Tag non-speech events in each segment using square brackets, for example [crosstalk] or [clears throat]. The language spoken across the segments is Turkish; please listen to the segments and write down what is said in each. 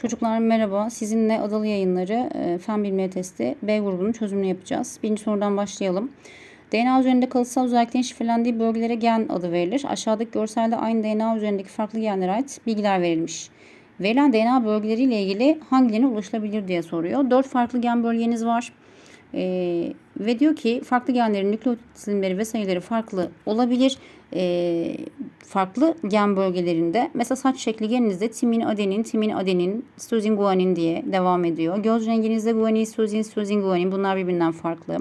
Çocuklar merhaba. Sizinle Adalı Yayınları e, Fen Bilimleri Testi B grubunun çözümünü yapacağız. Birinci sorudan başlayalım. DNA üzerinde kalıtsal özelliklerin şifrelendiği bölgelere gen adı verilir. Aşağıdaki görselde aynı DNA üzerindeki farklı genlere ait bilgiler verilmiş. Verilen DNA bölgeleriyle ilgili hangilerine ulaşılabilir diye soruyor. Dört farklı gen bölgeniz var. Ee, ve diyor ki farklı genlerin nükleotit dizilimleri ve sayıları farklı olabilir. Ee, farklı gen bölgelerinde mesela saç şekli geninizde timin adenin, timin adenin, sitozin guanin diye devam ediyor. Göz renginizde guanin, sitozin, sitozin guanin bunlar birbirinden farklı.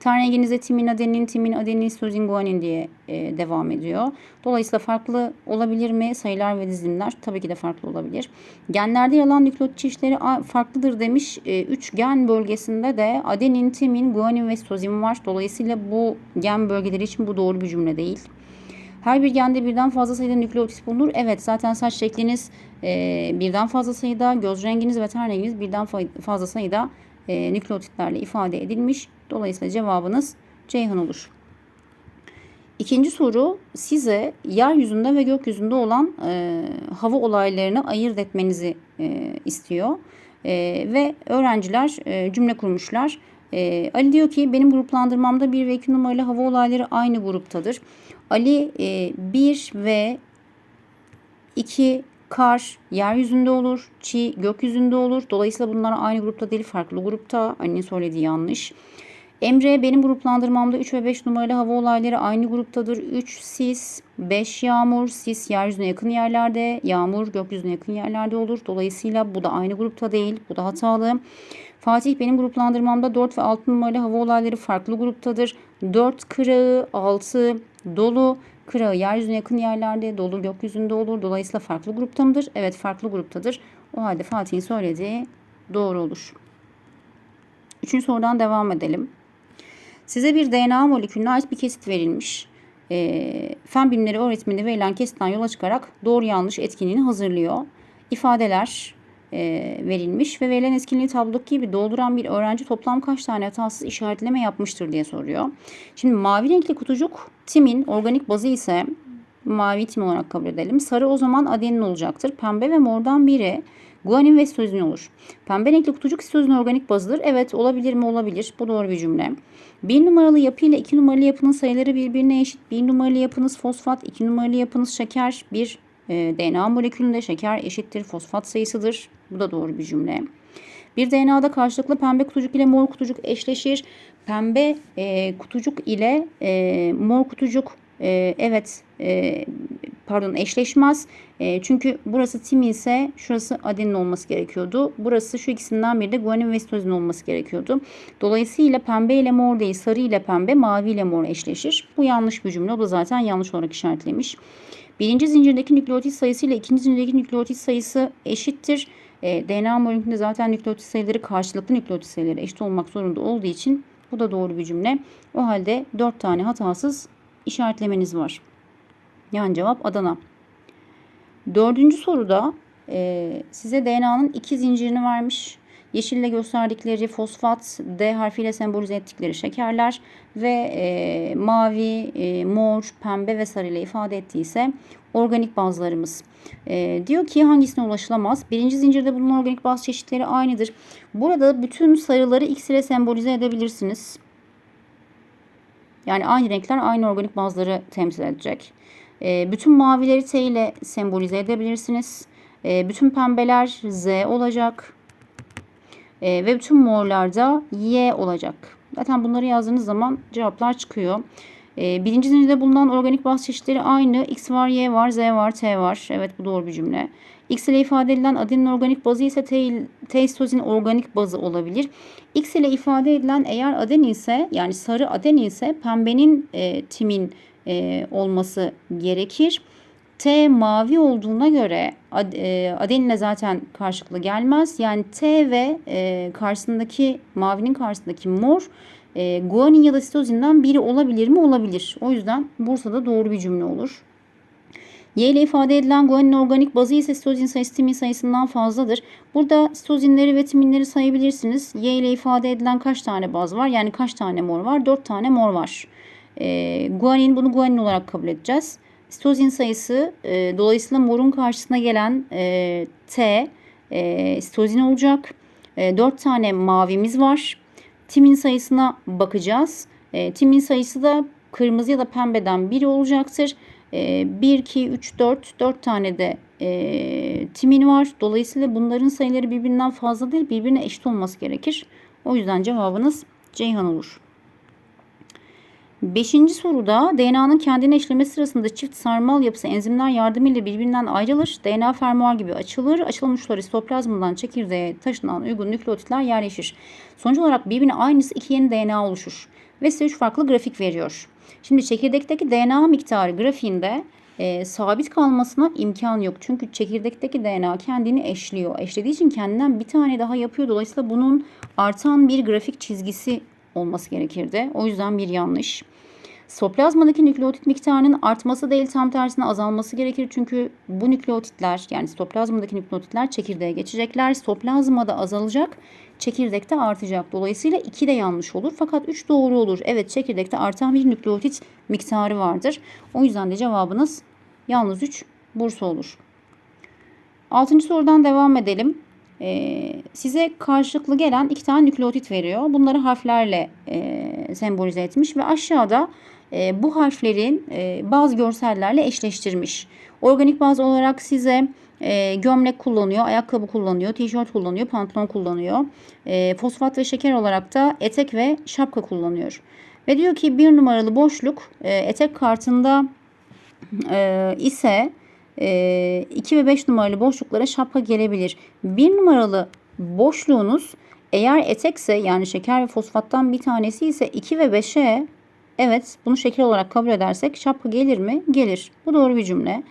Ten renginizde timin adenin, timin adenin, sitozin guanin diye e, devam ediyor. Dolayısıyla farklı olabilir mi? Sayılar ve dizilimler tabii ki de farklı olabilir. Genlerde yer alan nükleotit çeşitleri farklıdır demiş. E, üç gen bölgesinde de adenin, timin, guanin ve sitozin var. Dolayısıyla bu gen bölgeleri için bu doğru bir cümle değil. Her bir gende birden fazla sayıda nükleotit bulunur. Evet zaten saç şekliniz e, birden fazla sayıda, göz renginiz ve ten renginiz birden fa- fazla sayıda e, nükleotitlerle ifade edilmiş. Dolayısıyla cevabınız Ceyhan olur. İkinci soru size yeryüzünde ve gökyüzünde olan e, hava olaylarını ayırt etmenizi e, istiyor. E, ve öğrenciler e, cümle kurmuşlar. E, Ali diyor ki benim gruplandırmamda 1 ve 2 numaralı hava olayları aynı gruptadır. Ali 1 ve 2 kar yeryüzünde olur, çi gökyüzünde olur. Dolayısıyla bunlar aynı grupta değil, farklı grupta. Annenin söylediği yanlış. Emre benim gruplandırmamda 3 ve 5 numaralı hava olayları aynı gruptadır. 3 sis, 5 yağmur. Sis yeryüzüne yakın yerlerde, yağmur gökyüzüne yakın yerlerde olur. Dolayısıyla bu da aynı grupta değil. Bu da hatalı. Fatih benim gruplandırmamda 4 ve 6 numaralı hava olayları farklı gruptadır. 4 kırağı, 6 dolu. Kırağı yeryüzüne yakın yerlerde, dolu gökyüzünde olur. Dolayısıyla farklı grupta mıdır? Evet farklı gruptadır. O halde Fatih'in söylediği doğru olur. Üçüncü sorudan devam edelim. Size bir DNA molekülüne ait bir kesit verilmiş. E, fen bilimleri öğretmeni verilen kesitten yola çıkarak doğru yanlış etkinliğini hazırlıyor. İfadeler verilmiş ve verilen etkinliği tablodaki gibi dolduran bir öğrenci toplam kaç tane hatasız işaretleme yapmıştır diye soruyor. Şimdi mavi renkli kutucuk timin organik bazı ise mavi tim olarak kabul edelim. Sarı o zaman adenin olacaktır. Pembe ve mordan biri guanin ve sitozin olur. Pembe renkli kutucuk sitozin organik bazıdır. Evet olabilir mi? Olabilir. Bu doğru bir cümle. Bir numaralı yapı ile iki numaralı yapının sayıları birbirine eşit. Bir numaralı yapınız fosfat, iki numaralı yapınız şeker. Bir e, DNA molekülünde şeker eşittir fosfat sayısıdır. Bu da doğru bir cümle. Bir DNA'da karşılıklı pembe kutucuk ile mor kutucuk eşleşir. Pembe e, kutucuk ile e, mor kutucuk e, evet e, pardon eşleşmez. E, çünkü burası timin ise şurası adenin olması gerekiyordu. Burası şu ikisinden biri de guanin ve sitozin olması gerekiyordu. Dolayısıyla pembe ile mor değil sarı ile pembe mavi ile mor eşleşir. Bu yanlış bir cümle. O da zaten yanlış olarak işaretlemiş. Birinci zincirdeki nükleotit sayısı ile ikinci zincirdeki nükleotit sayısı eşittir. E, DNA molekülünde zaten nükleotit sayıları karşılıklı nükleotit sayıları eşit olmak zorunda olduğu için bu da doğru bir cümle. O halde 4 tane hatasız işaretlemeniz var. Yani cevap Adana. Dördüncü soruda e, size DNA'nın iki zincirini vermiş. Yeşille gösterdikleri fosfat, D harfiyle sembolize ettikleri şekerler ve e, mavi, e, mor, pembe ve sarı ile ifade ettiyse organik bazlarımız. E, diyor ki hangisine ulaşılamaz? Birinci zincirde bulunan organik baz çeşitleri aynıdır. Burada bütün sayıları X ile sembolize edebilirsiniz. Yani aynı renkler aynı organik bazları temsil edecek. E, bütün mavileri T ile sembolize edebilirsiniz. E, bütün pembeler Z olacak. E, ve bütün morlarda Y olacak. Zaten bunları yazdığınız zaman cevaplar çıkıyor. E, birinci zincirde bulunan organik baz çeşitleri aynı. X var, Y var, Z var, T var. Evet bu doğru bir cümle. X ile ifade edilen adenin organik bazı ise T, T sitozin organik bazı olabilir. X ile ifade edilen eğer aden ise yani sarı aden ise pembenin e, timin e, olması gerekir. T mavi olduğuna göre e, adeninle zaten karşılıklı gelmez. Yani T ve e, karşısındaki mavinin karşısındaki mor e, guanin ya da sitozinden biri olabilir mi? Olabilir. O yüzden Bursa'da doğru bir cümle olur. Y ile ifade edilen guanin organik bazı ise sitozin sayısı timin sayısından fazladır. Burada sitozinleri ve timinleri sayabilirsiniz. Y ile ifade edilen kaç tane baz var? Yani kaç tane mor var? 4 tane mor var. E, guanin bunu guanin olarak kabul edeceğiz. Sitozin sayısı e, dolayısıyla morun karşısına gelen e, T e, sitozin olacak. E, 4 tane mavimiz var. Timin sayısına bakacağız. E, timin sayısı da kırmızı ya da pembeden biri olacaktır. E, 1, 2, 3, 4, 4 tane de e, timin var. Dolayısıyla bunların sayıları birbirinden fazla değil, birbirine eşit olması gerekir. O yüzden cevabınız Ceyhan olur. Beşinci soruda DNA'nın kendini eşleme sırasında çift sarmal yapısı enzimler yardımıyla birbirinden ayrılır. DNA fermuar gibi açılır. Açılan uçları sitoplazmadan çekirdeğe taşınan uygun nükleotitler yerleşir. Sonuç olarak birbirine aynısı iki yeni DNA oluşur. Ve size üç farklı grafik veriyor. Şimdi çekirdekteki DNA miktarı grafiğinde e, sabit kalmasına imkan yok. Çünkü çekirdekteki DNA kendini eşliyor. Eşlediği için kendinden bir tane daha yapıyor. Dolayısıyla bunun artan bir grafik çizgisi olması gerekirdi. O yüzden bir yanlış. Sitoplazmadaki nükleotit miktarının artması değil tam tersine azalması gerekir. Çünkü bu nükleotitler yani sitoplazmadaki nükleotitler çekirdeğe geçecekler. Sitoplazmada azalacak, çekirdekte artacak. Dolayısıyla 2 de yanlış olur. Fakat 3 doğru olur. Evet çekirdekte artan bir nükleotit miktarı vardır. O yüzden de cevabınız yalnız 3 Bursa olur. Altıncı sorudan devam edelim. Ee, size karşılıklı gelen iki tane nükleotit veriyor. Bunları harflerle e, sembolize etmiş ve aşağıda e, bu harflerin e, bazı görsellerle eşleştirmiş. Organik baz olarak size e, gömlek kullanıyor, ayakkabı kullanıyor, tişört kullanıyor, pantolon kullanıyor. E, fosfat ve şeker olarak da etek ve şapka kullanıyor. Ve diyor ki bir numaralı boşluk e, etek kartında e, ise 2 ve 5 numaralı boşluklara şapka gelebilir. 1 numaralı boşluğunuz eğer etekse yani şeker ve fosfattan bir tanesi ise 2 ve 5'e evet bunu şeker olarak kabul edersek şapka gelir mi? Gelir. Bu doğru bir cümle.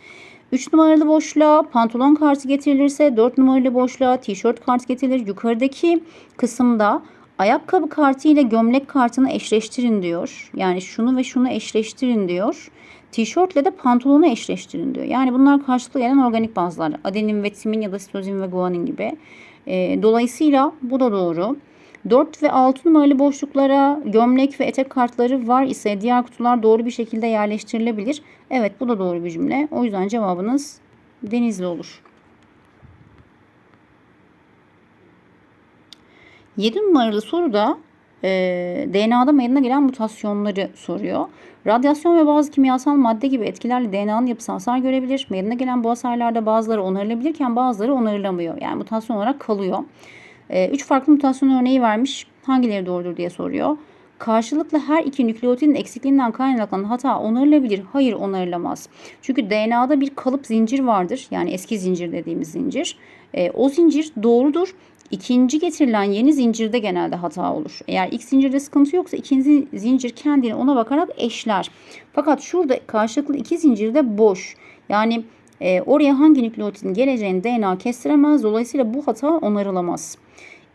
3 numaralı boşluğa pantolon kartı getirilirse 4 numaralı boşluğa tişört kartı getirilir. Yukarıdaki kısımda ayakkabı kartı ile gömlek kartını eşleştirin diyor. Yani şunu ve şunu eşleştirin diyor. Tişörtle de pantolonu eşleştirin diyor. Yani bunlar karşılıklı gelen organik bazlar. Adenin ve timin ya da sitozin ve guanin gibi. E, dolayısıyla bu da doğru. 4 ve 6 numaralı boşluklara gömlek ve etek kartları var ise diğer kutular doğru bir şekilde yerleştirilebilir. Evet bu da doğru bir cümle. O yüzden cevabınız denizli olur. 7 numaralı soruda e, DNA'da meydana gelen mutasyonları soruyor. Radyasyon ve bazı kimyasal madde gibi etkilerle DNA'nın yapısı hasar görebilir. Meydana gelen bu hasarlarda bazıları onarılabilirken bazıları onarılamıyor. Yani mutasyon olarak kalıyor. E, üç farklı mutasyon örneği vermiş. Hangileri doğrudur diye soruyor. Karşılıklı her iki nükleotitin eksikliğinden kaynaklanan hata onarılabilir. Hayır onarılamaz. Çünkü DNA'da bir kalıp zincir vardır. Yani eski zincir dediğimiz zincir. E, o zincir doğrudur. İkinci getirilen yeni zincirde genelde hata olur. Eğer ilk zincirde sıkıntı yoksa ikinci zincir kendini ona bakarak eşler. Fakat şurada karşılıklı iki zincirde boş. Yani e, oraya hangi nükleotitin geleceğini DNA kestiremez. Dolayısıyla bu hata onarılamaz.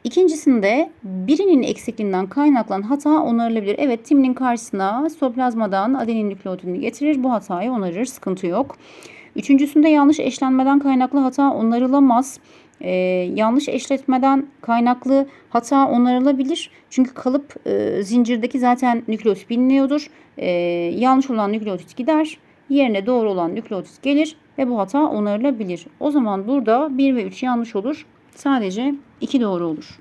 İkincisinde birinin eksikliğinden kaynaklanan hata onarılabilir. Evet timinin karşısına sitoplazmadan adenin nükleotidini getirir. Bu hatayı onarır. Sıkıntı yok. Üçüncüsünde yanlış eşlenmeden kaynaklı hata onarılamaz. Ee, yanlış eşletmeden kaynaklı hata onarılabilir. Çünkü kalıp e, zincirdeki zaten nükleotit biliniyordur. E, yanlış olan nükleotit gider. Yerine doğru olan nükleotit gelir ve bu hata onarılabilir. O zaman burada 1 ve 3 yanlış olur. Sadece 2 doğru olur.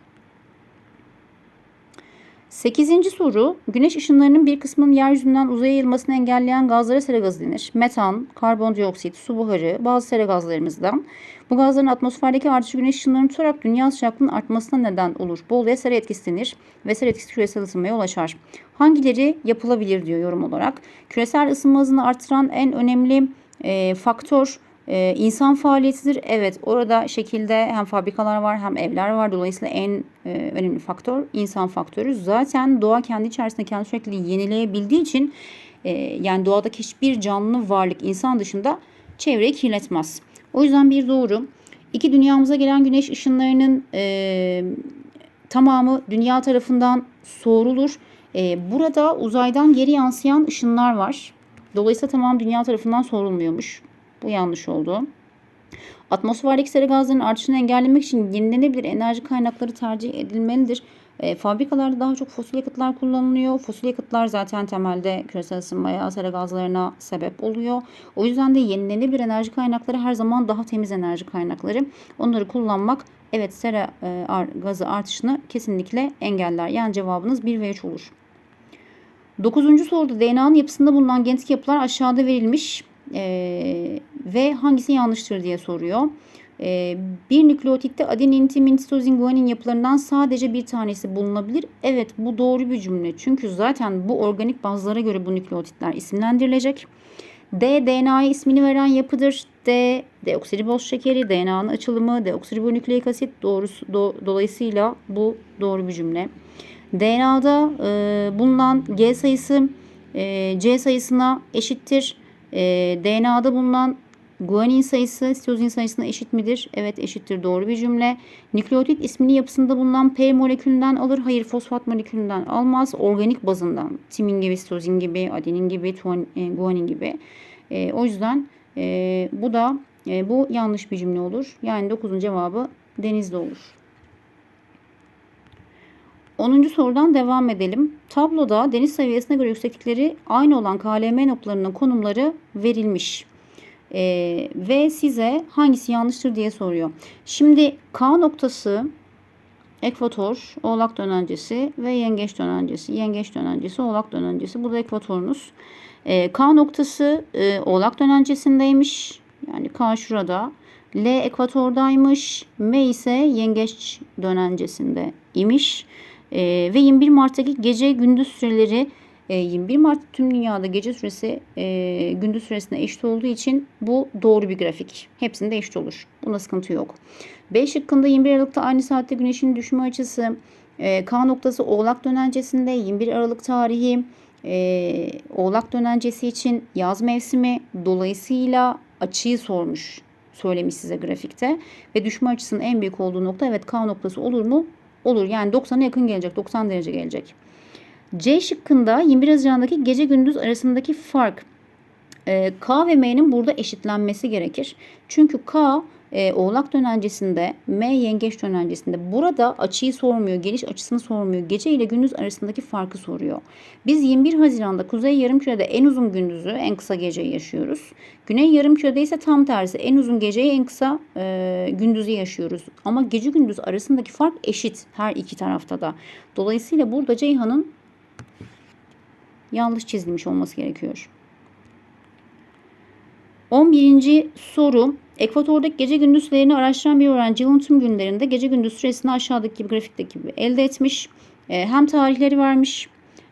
Sekizinci soru, güneş ışınlarının bir kısmının yeryüzünden uzaya yayılmasını engelleyen gazlara sera gazı denir. Metan, karbondioksit, su buharı, bazı sera gazlarımızdan. Bu gazların atmosferdeki artışı güneş ışınlarını tutarak dünya sıcaklığının artmasına neden olur. Bol ve sera etkisi denir ve sera etkisi küresel ısınmaya yol açar. Hangileri yapılabilir diyor yorum olarak. Küresel ısınma hızını artıran en önemli e, faktör ee, insan faaliyetidir. Evet orada şekilde hem fabrikalar var hem evler var. Dolayısıyla en e, önemli faktör insan faktörü. Zaten doğa kendi içerisinde kendi sürekli yenileyebildiği için e, yani doğadaki hiçbir canlı varlık insan dışında çevreyi kirletmez. O yüzden bir doğru. İki dünyamıza gelen güneş ışınlarının e, tamamı dünya tarafından soğurulur. E, burada uzaydan geri yansıyan ışınlar var. Dolayısıyla tamam dünya tarafından sorulmuyormuş. Bu yanlış oldu. Atmosferdeki sera gazların artışını engellemek için yenilenebilir enerji kaynakları tercih edilmelidir. E, fabrikalarda daha çok fosil yakıtlar kullanılıyor. Fosil yakıtlar zaten temelde küresel ısınmaya, sera gazlarına sebep oluyor. O yüzden de yenilenebilir enerji kaynakları her zaman daha temiz enerji kaynakları. Onları kullanmak evet sera e, gazı artışını kesinlikle engeller. Yani cevabınız 1 ve 3 olur. Dokuzuncu soruda DNA'nın yapısında bulunan genetik yapılar aşağıda verilmiş e, ve hangisi yanlıştır diye soruyor. E, bir nükleotitte adenin, timin, sitozin, guanin yapılarından sadece bir tanesi bulunabilir. Evet bu doğru bir cümle. Çünkü zaten bu organik bazlara göre bu nükleotitler isimlendirilecek. D DNA'ya ismini veren yapıdır. D deoksiriboz şekeri, DNA'nın açılımı, deoksiribonükleik asit doğrusu do, dolayısıyla bu doğru bir cümle. DNA'da e, bulunan G sayısı e, C sayısına eşittir. E, DNA'da bulunan guanin sayısı sitozin sayısına eşit midir? Evet eşittir. Doğru bir cümle. Nükleotit ismini yapısında bulunan P molekülünden alır. Hayır fosfat molekülünden almaz. Organik bazından. Timin gibi, sitozin gibi, adenin gibi, tuan, e, guanin gibi. E, o yüzden e, bu da e, bu yanlış bir cümle olur. Yani 9'un cevabı denizde olur. 10. sorudan devam edelim. Tabloda deniz seviyesine göre yükseklikleri aynı olan KLM noktalarının konumları verilmiş. Ee, ve size hangisi yanlıştır diye soruyor. Şimdi K noktası ekvator, oğlak dönencesi ve yengeç dönencesi. Yengeç dönencesi, oğlak dönencesi. Bu da ekvatorunuz. Ee, K noktası e, oğlak dönencesindeymiş. Yani K şurada. L ekvatordaymış. M ise yengeç dönencesinde imiş. E, ve 21 Mart'taki gece gündüz süreleri e, 21 Mart tüm dünyada gece süresi e, gündüz süresine eşit olduğu için bu doğru bir grafik. Hepsinde eşit olur. Bunda sıkıntı yok. B şıkkında 21 Aralık'ta aynı saatte güneşin düşme açısı e, K noktası Oğlak dönencesinde 21 Aralık tarihi e, Oğlak dönencesi için yaz mevsimi dolayısıyla açıyı sormuş söylemiş size grafikte ve düşme açısının en büyük olduğu nokta evet K noktası olur mu? Olur. Yani 90'a yakın gelecek. 90 derece gelecek. C şıkkında 21 Haziran'daki gece gündüz arasındaki fark e, K ve M'nin burada eşitlenmesi gerekir. Çünkü K e, oğlak dönencesinde, M yengeç dönencesinde. Burada açıyı sormuyor, geniş açısını sormuyor. Gece ile gündüz arasındaki farkı soruyor. Biz 21 Haziran'da Kuzey Yarımküre'de en uzun gündüzü, en kısa geceyi yaşıyoruz. Güney Yarımküre'de ise tam tersi. En uzun geceyi, en kısa e, gündüzü yaşıyoruz. Ama gece gündüz arasındaki fark eşit her iki tarafta da. Dolayısıyla burada Ceyhan'ın yanlış çizilmiş olması gerekiyor. 11. soru Ekvatordaki gece gündüz sürelerini araştıran bir öğrenci yılın tüm günlerinde gece gündüz süresini aşağıdaki gibi grafikteki gibi elde etmiş. E, hem tarihleri vermiş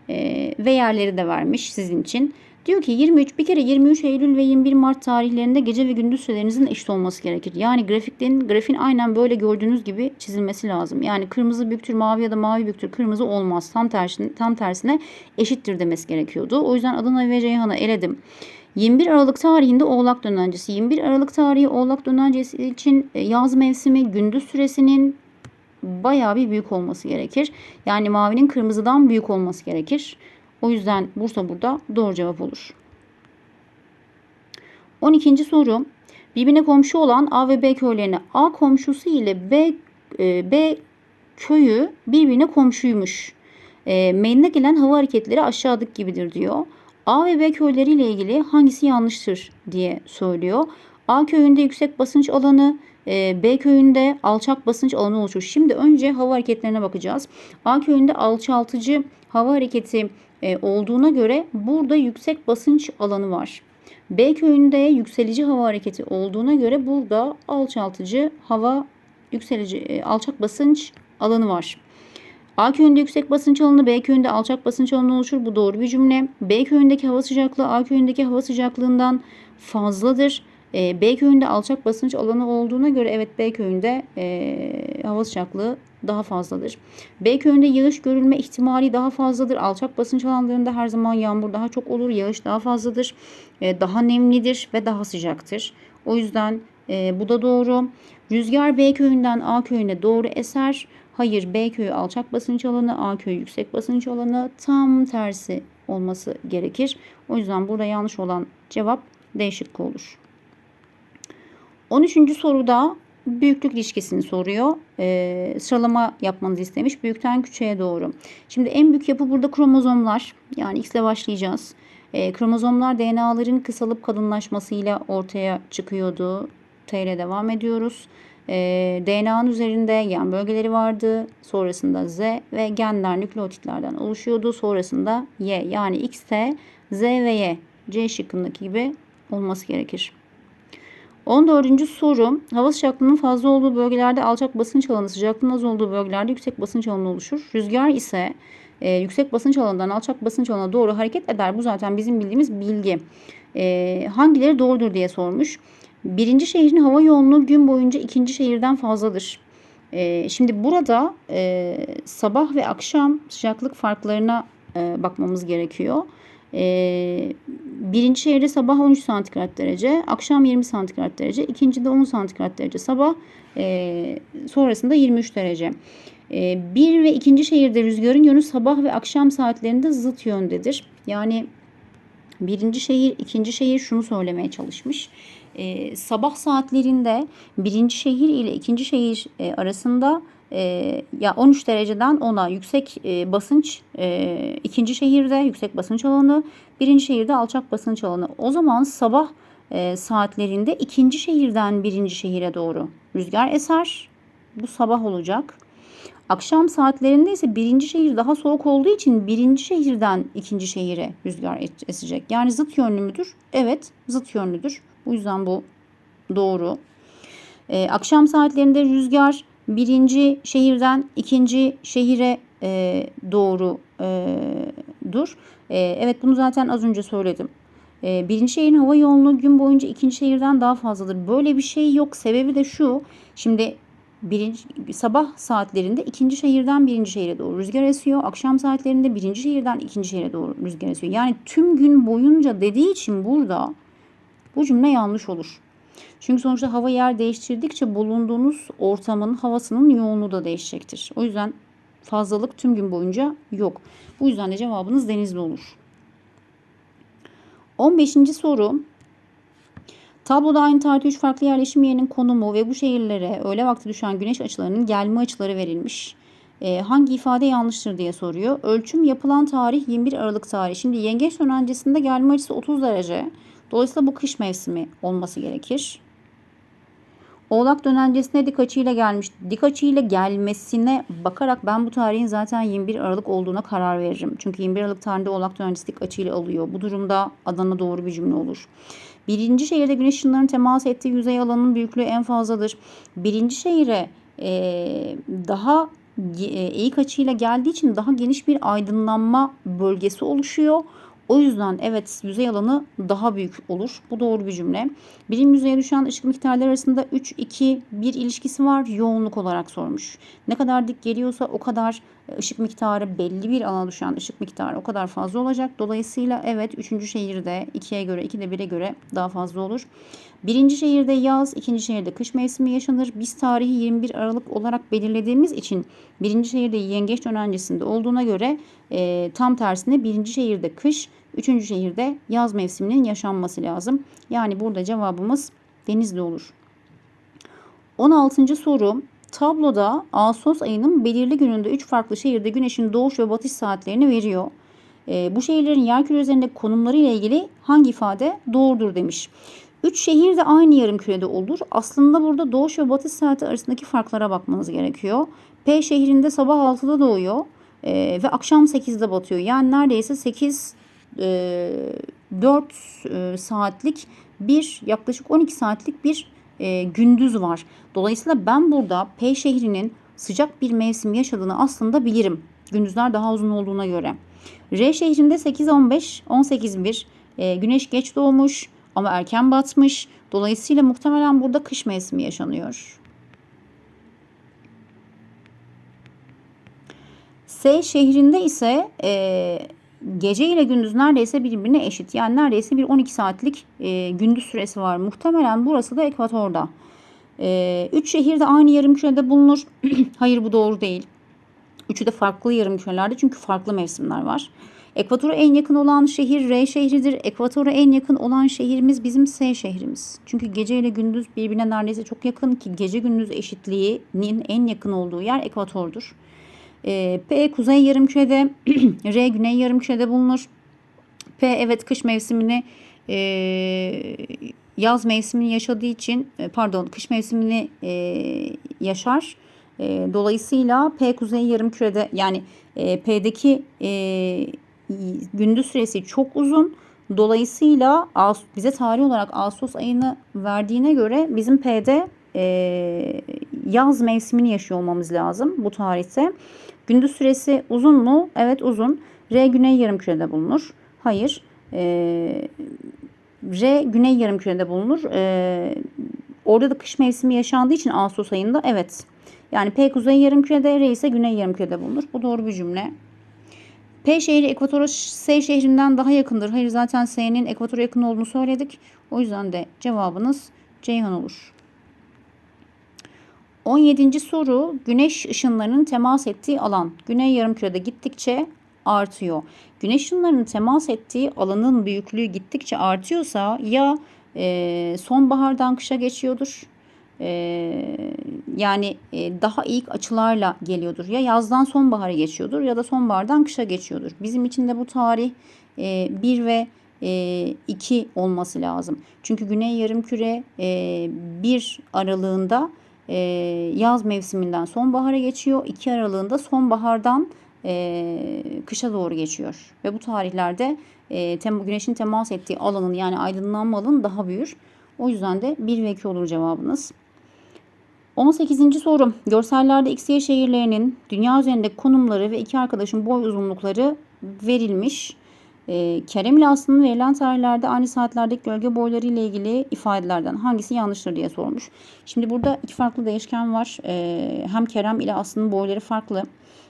e, ve yerleri de vermiş sizin için. Diyor ki 23 bir kere 23 Eylül ve 21 Mart tarihlerinde gece ve gündüz sürelerinizin eşit olması gerekir. Yani grafiklerin grafin aynen böyle gördüğünüz gibi çizilmesi lazım. Yani kırmızı büyüktür mavi ya da mavi büyüktür kırmızı olmaz. Tam tersine, tam tersine eşittir demesi gerekiyordu. O yüzden Adana ve Ceyhan'ı eledim. 21 Aralık tarihinde Oğlak dönencesi. 21 Aralık tarihi Oğlak dönencesi için e, yaz mevsimi gündüz süresinin bayağı bir büyük olması gerekir. Yani mavinin kırmızıdan büyük olması gerekir. O yüzden Bursa burada doğru cevap olur. 12. soru. Birbirine komşu olan A ve B köylerine A komşusu ile B, e, B köyü birbirine komşuymuş. E, meydana gelen hava hareketleri aşağıdaki gibidir diyor. A ve B köyleriyle ilgili hangisi yanlıştır diye söylüyor. A köyünde yüksek basınç alanı, e, B köyünde alçak basınç alanı oluşur. Şimdi önce hava hareketlerine bakacağız. A köyünde alçaltıcı hava hareketi e, olduğuna göre burada yüksek basınç alanı var. B köyünde yükselici hava hareketi olduğuna göre burada alçaltıcı hava yükselici e, alçak basınç alanı var. A köyünde yüksek basınç alanı, B köyünde alçak basınç alanı oluşur. Bu doğru bir cümle. B köyündeki hava sıcaklığı A köyündeki hava sıcaklığından fazladır. E, B köyünde alçak basınç alanı olduğuna göre evet B köyünde e, hava sıcaklığı daha fazladır. B köyünde yağış görülme ihtimali daha fazladır. Alçak basınç alanlarında her zaman yağmur daha çok olur. Yağış daha fazladır. E, daha nemlidir ve daha sıcaktır. O yüzden e, bu da doğru. Rüzgar B köyünden A köyüne doğru eser. Hayır B köyü alçak basınç alanı, A köyü yüksek basınç alanı tam tersi olması gerekir. O yüzden burada yanlış olan cevap D şıkkı olur. 13. soruda büyüklük ilişkisini soruyor. Ee, sıralama yapmanızı istemiş. Büyükten küçüğe doğru. Şimdi en büyük yapı burada kromozomlar. Yani X ile başlayacağız. Ee, kromozomlar DNA'ların kısalıp kalınlaşmasıyla ortaya çıkıyordu. T ile devam ediyoruz. Ee, DNA'nın üzerinde gen bölgeleri vardı. Sonrasında Z ve genler nükleotitlerden oluşuyordu. Sonrasında Y yani X, T, Z ve Y. C şıkkındaki gibi olması gerekir. 14. soru. Hava sıcaklığının fazla olduğu bölgelerde alçak basınç alanı, sıcaklığın az olduğu bölgelerde yüksek basınç alanı oluşur. Rüzgar ise e, yüksek basınç alanından alçak basınç alanına doğru hareket eder. Bu zaten bizim bildiğimiz bilgi. E, hangileri doğrudur diye sormuş. Birinci şehrin hava yoğunluğu gün boyunca ikinci şehirden fazladır. E, şimdi burada e, sabah ve akşam sıcaklık farklarına e, bakmamız gerekiyor. E, birinci şehirde sabah 13 santigrat derece, akşam 20 santigrat derece, ikincide 10 santigrat derece sabah, e, sonrasında 23 derece. E, bir ve ikinci şehirde rüzgarın yönü sabah ve akşam saatlerinde zıt yöndedir. Yani birinci şehir, ikinci şehir şunu söylemeye çalışmış. E, sabah saatlerinde birinci şehir ile ikinci şehir e, arasında e, ya 13 dereceden 10'a yüksek e, basınç e, ikinci şehirde yüksek basınç alanı, birinci şehirde alçak basınç alanı. O zaman sabah e, saatlerinde ikinci şehirden birinci şehire doğru rüzgar eser. Bu sabah olacak. Akşam saatlerinde ise birinci şehir daha soğuk olduğu için birinci şehirden ikinci şehire rüzgar esecek. Yani zıt yönlü müdür? Evet zıt yönlüdür. Bu yüzden bu doğru. Ee, akşam saatlerinde rüzgar birinci şehirden ikinci şehire e, doğru e, dur. E, evet bunu zaten az önce söyledim. E, birinci şehrin hava yoğunluğu gün boyunca ikinci şehirden daha fazladır. Böyle bir şey yok. Sebebi de şu. Şimdi birinci, sabah saatlerinde ikinci şehirden birinci şehire doğru rüzgar esiyor. Akşam saatlerinde birinci şehirden ikinci şehire doğru rüzgar esiyor. Yani tüm gün boyunca dediği için burada bu cümle yanlış olur. Çünkü sonuçta hava yer değiştirdikçe bulunduğunuz ortamın havasının yoğunluğu da değişecektir. O yüzden fazlalık tüm gün boyunca yok. Bu yüzden de cevabınız denizli olur. 15. soru. Tabloda aynı tarihte 3 farklı yerleşim yerinin konumu ve bu şehirlere öğle vakti düşen güneş açılarının gelme açıları verilmiş. E, hangi ifade yanlıştır diye soruyor. Ölçüm yapılan tarih 21 Aralık tarihi. Şimdi yengeç dönencesinde gelme açısı 30 derece. Dolayısıyla bu kış mevsimi olması gerekir. Oğlak dönencesine dik açıyla gelmiş. Dik açıyla gelmesine bakarak ben bu tarihin zaten 21 Aralık olduğuna karar veririm. Çünkü 21 Aralık tarihinde Oğlak dönencesi dik açıyla alıyor. Bu durumda Adana doğru bir cümle olur. Birinci şehirde güneş ışınlarının temas ettiği yüzey alanının büyüklüğü en fazladır. Birinci şehire e, daha e, eğik açıyla geldiği için daha geniş bir aydınlanma bölgesi oluşuyor. O yüzden evet yüzey alanı daha büyük olur. Bu doğru bir cümle. Birim yüzeye düşen ışık miktarları arasında 3, 2, 1 ilişkisi var. Yoğunluk olarak sormuş. Ne kadar dik geliyorsa o kadar ışık miktarı belli bir alana düşen ışık miktarı o kadar fazla olacak. Dolayısıyla evet 3. şehirde 2'ye göre 2 de 1'e göre daha fazla olur. Birinci şehirde yaz, ikinci şehirde kış mevsimi yaşanır. Biz tarihi 21 Aralık olarak belirlediğimiz için birinci şehirde yengeç dönencesinde olduğuna göre e, tam tersine birinci şehirde kış, üçüncü şehirde yaz mevsiminin yaşanması lazım. Yani burada cevabımız Denizli olur. 16. soru. Tabloda Ağustos ayının belirli gününde 3 farklı şehirde güneşin doğuş ve batış saatlerini veriyor. E, bu şehirlerin yerküre üzerindeki konumları ile ilgili hangi ifade doğrudur demiş. Üç şehir de aynı yarım kürede olur. Aslında burada doğuş ve batış saati arasındaki farklara bakmanız gerekiyor. P şehrinde sabah 6'da doğuyor e, ve akşam 8'de batıyor. Yani neredeyse 8 e, 4 e, saatlik bir yaklaşık 12 saatlik bir e, gündüz var. Dolayısıyla ben burada P şehrinin sıcak bir mevsim yaşadığını aslında bilirim. Gündüzler daha uzun olduğuna göre. R şehrinde 8-15, 18-1 e, güneş geç doğmuş ama erken batmış. Dolayısıyla muhtemelen burada kış mevsimi yaşanıyor. S şehrinde ise e, gece ile gündüz neredeyse birbirine eşit. Yani neredeyse bir 12 saatlik e, gündüz süresi var. Muhtemelen burası da ekvatorda. E, üç şehir de aynı yarım kürede bulunur. [clears throat] Hayır bu doğru değil. Üçü de farklı yarım kürelerde çünkü farklı mevsimler var. Ekvatora en yakın olan şehir R şehridir. Ekvatora en yakın olan şehrimiz bizim S şehrimiz. Çünkü gece ile gündüz birbirine neredeyse çok yakın ki gece gündüz eşitliğinin en yakın olduğu yer ekvatordur. E, P kuzey yarımkürede, [clears throat] R güney yarımkürede bulunur. P evet kış mevsimini e, yaz mevsimini yaşadığı için e, pardon kış mevsimini e, yaşar. E, dolayısıyla P kuzey yarımkürede yani e, P'deki e, gündüz süresi çok uzun. Dolayısıyla bize tarih olarak Ağustos ayını verdiğine göre bizim P'de e, yaz mevsimini yaşıyor olmamız lazım bu tarihte. Gündüz süresi uzun mu? Evet uzun. R güney yarımkürede bulunur. Hayır. E, R güney yarımkürede bulunur. E, orada da kış mevsimi yaşandığı için Ağustos ayında evet. Yani P kuzey yarımkürede, R ise güney yarımkürede bulunur. Bu doğru bir cümle. P şehri ekvatora S şehrinden daha yakındır. Hayır zaten S'nin ekvatora yakın olduğunu söyledik. O yüzden de cevabınız Ceyhan olur. 17. soru güneş ışınlarının temas ettiği alan güney yarımkürede gittikçe artıyor. Güneş ışınlarının temas ettiği alanın büyüklüğü gittikçe artıyorsa ya e, sonbahardan kışa geçiyordur e, yani e, daha ilk açılarla geliyordur. Ya yazdan sonbahara geçiyordur ya da sonbahardan kışa geçiyordur. Bizim için de bu tarih e, 1 ve e, 2 olması lazım. Çünkü Güney Yarımküre e, 1 aralığında e, yaz mevsiminden sonbahara geçiyor. 2 aralığında sonbahardan e, kışa doğru geçiyor. Ve bu tarihlerde e, tem, güneşin temas ettiği alanın yani aydınlanma alanı daha büyür. O yüzden de 1 ve 2 olur cevabınız. 18. sorum. Görsellerde XY şehirlerinin dünya üzerindeki konumları ve iki arkadaşın boy uzunlukları verilmiş. E, Kerem ile Aslı'nın verilen tarihlerde aynı saatlerdeki gölge boyları ile ilgili ifadelerden hangisi yanlıştır diye sormuş. Şimdi burada iki farklı değişken var. E, hem Kerem ile Aslı'nın boyları farklı.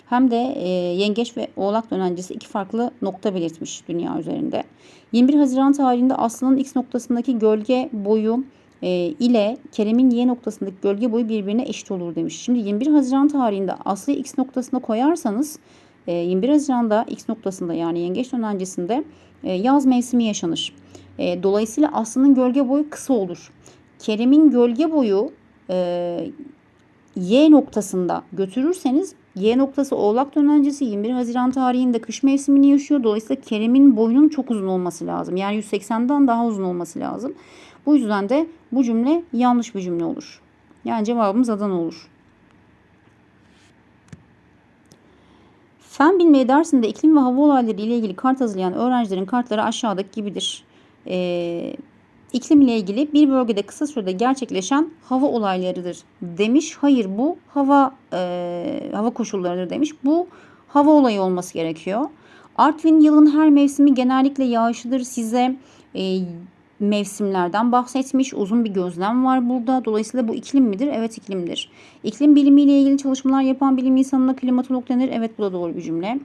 Hem de e, yengeç ve oğlak dönencesi iki farklı nokta belirtmiş dünya üzerinde. 21 Haziran tarihinde Aslı'nın X noktasındaki gölge boyu e, ile Kerem'in Y noktasındaki gölge boyu birbirine eşit olur demiş. Şimdi 21 Haziran tarihinde Aslı'yı X noktasına koyarsanız 21 Haziran'da X noktasında yani yengeç dönencesinde yaz mevsimi yaşanır. Dolayısıyla Aslı'nın gölge boyu kısa olur. Kerem'in gölge boyu Y noktasında götürürseniz Y noktası Oğlak dönencesi 21 Haziran tarihinde kış mevsimini yaşıyor. Dolayısıyla Kerem'in boyunun çok uzun olması lazım. Yani 180'den daha uzun olması lazım. Bu yüzden de bu cümle yanlış bir cümle olur. Yani cevabımız Adana olur. Fen bilmeyi dersinde iklim ve hava olayları ile ilgili kart hazırlayan öğrencilerin kartları aşağıdaki gibidir. Ee, iklim ile ilgili bir bölgede kısa sürede gerçekleşen hava olaylarıdır demiş. Hayır bu hava e, hava koşullarıdır demiş. Bu hava olayı olması gerekiyor. Artvin yılın her mevsimi genellikle yağışlıdır. Size e, mevsimlerden bahsetmiş. Uzun bir gözlem var burada. Dolayısıyla bu iklim midir? Evet iklimdir. İklim bilimiyle ilgili çalışmalar yapan bilim insanına klimatolog denir. Evet bu da doğru bir cümle.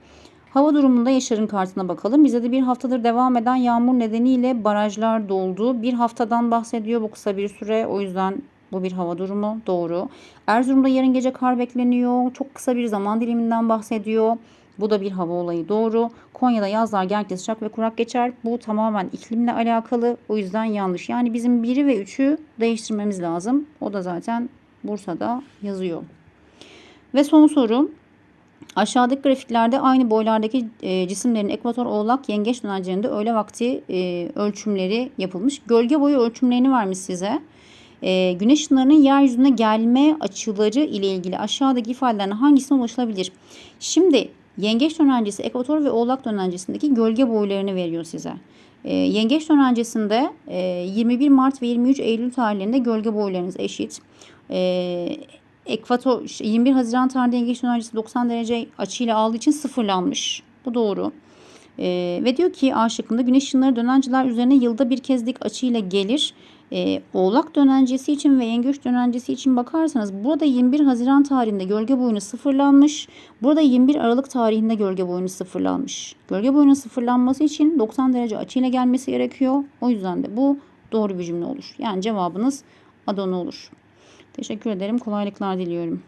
Hava durumunda Yaşar'ın kartına bakalım. Bize de bir haftadır devam eden yağmur nedeniyle barajlar doldu. Bir haftadan bahsediyor bu kısa bir süre. O yüzden bu bir hava durumu. Doğru. Erzurum'da yarın gece kar bekleniyor. Çok kısa bir zaman diliminden bahsediyor. Bu da bir hava olayı doğru. Konya'da yazlar genellikle sıcak ve kurak geçer. Bu tamamen iklimle alakalı. O yüzden yanlış. Yani bizim biri ve üçü değiştirmemiz lazım. O da zaten Bursa'da yazıyor. Ve son soru. Aşağıdaki grafiklerde aynı boylardaki e, cisimlerin ekvator oğlak yengeç dönercelerinde öğle vakti e, ölçümleri yapılmış. Gölge boyu ölçümlerini vermiş size. E, güneş ışınlarının yeryüzüne gelme açıları ile ilgili aşağıdaki ifadelerden hangisine ulaşılabilir? Şimdi Yengeç dönencesi, ekvator ve oğlak dönencesindeki gölge boylarını veriyor size. E, yengeç dönencesinde e, 21 Mart ve 23 Eylül tarihlerinde gölge boylarınız eşit. E, ekvator 21 Haziran tarihinde yengeç dönencesi 90 derece açıyla aldığı için sıfırlanmış. Bu doğru. E, ve diyor ki A şıkkında güneş ışınları dönenceler üzerine yılda bir kez dik açıyla gelir. E, oğlak dönencesi için ve yengeç dönencesi için bakarsanız burada 21 Haziran tarihinde gölge boyunu sıfırlanmış. Burada 21 Aralık tarihinde gölge boyunu sıfırlanmış. Gölge boyunun sıfırlanması için 90 derece açıyla gelmesi gerekiyor. O yüzden de bu doğru bir cümle olur. Yani cevabınız Adana olur. Teşekkür ederim. Kolaylıklar diliyorum.